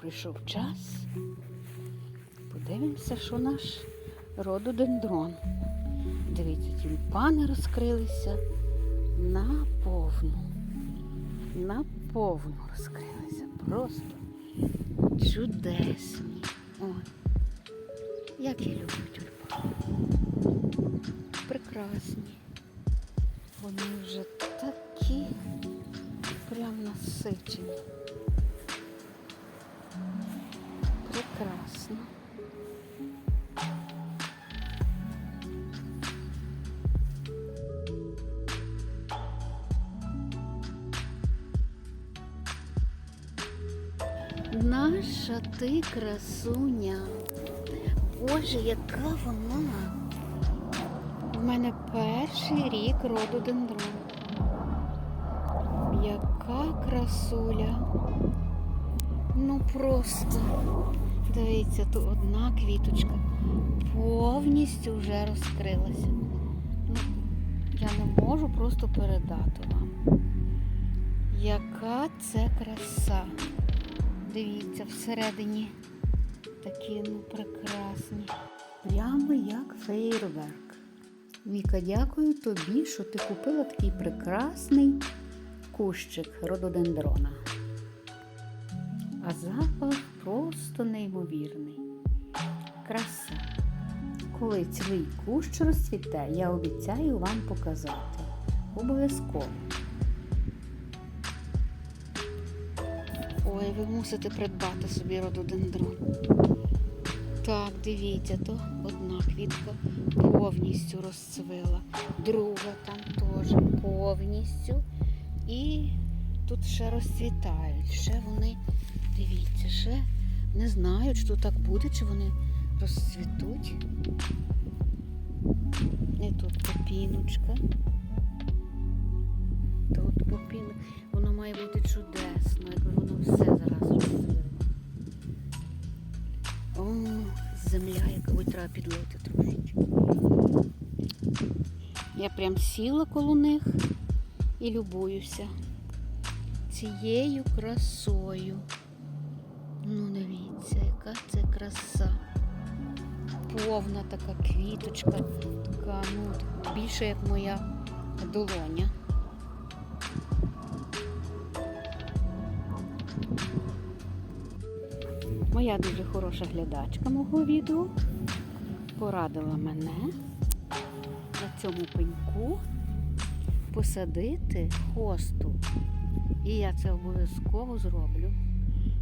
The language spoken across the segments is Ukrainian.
прийшов час. Подивимося, що наш рододендрон. Дивіться, тюльпани розкрилися наповну. Наповну розкрилися. Просто чудесні. Ой, як я люблю тюльпани. Прекрасні. Вони вже такі прям насичені. Прекрасно. Наша ти красуня. Боже, яка вона. У мене перший рік рододендрон. Яка красуля. Ну просто. Дивіться, тут одна квіточка повністю вже розкрилася. Ну, я не можу просто передати вам. Яка це краса. Дивіться, всередині такі ну прекрасні. Прямо як фейерверк. Віка, дякую тобі, що ти купила такий прекрасний кущик рододендрона. А запах просто неймовірний. Краса. Коли цілий кущ розцвіте, я обіцяю вам показати. Обов'язково. Ой, ви мусите придбати собі рододендрон. Так, дивіться, то одна квітка повністю розцвила, друга там теж повністю. І тут ще розцвітають. Ще вони, ще не знають, що так буде, чи вони розцвітуть. І тут попіночка. Тут попіночка. Воно має бути чудесно, якби воно все зараз розцвіло. О, земля, яку треба підлити трошечки. Я прям сіла коло них і любуюся цією красою. Ну, дивіться, яка це краса. Повна така квіточка, така, ну, більше як моя долоня. Моя дуже хороша глядачка мого відео порадила мене на цьому пеньку посадити хосту. І я це обов'язково зроблю.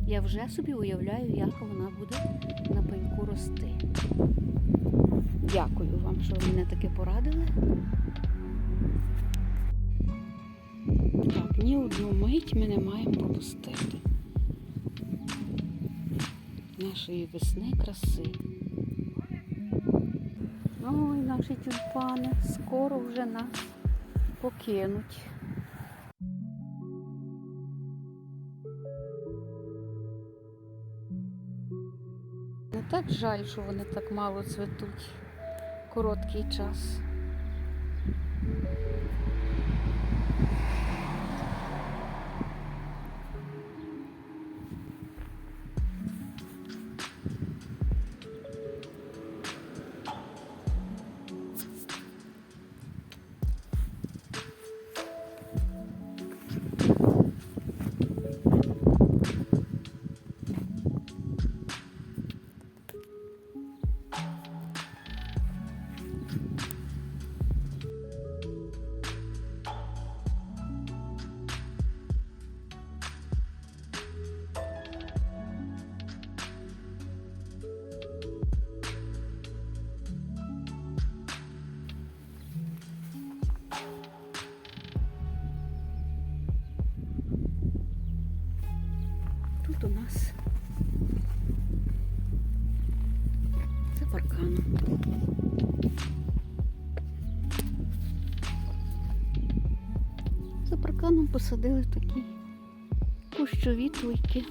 Я вже собі уявляю, як вона буде на пеньку рости. Дякую вам, що ви мене таке порадили. Так, ні одну мить ми не маємо пропустити нашої весни краси. Ой, наші тюльпани скоро вже нас покинуть. Жаль, що вони так мало цвітуть короткий час. тут у нас це паркан. За парканом посадили такі кущові туйки.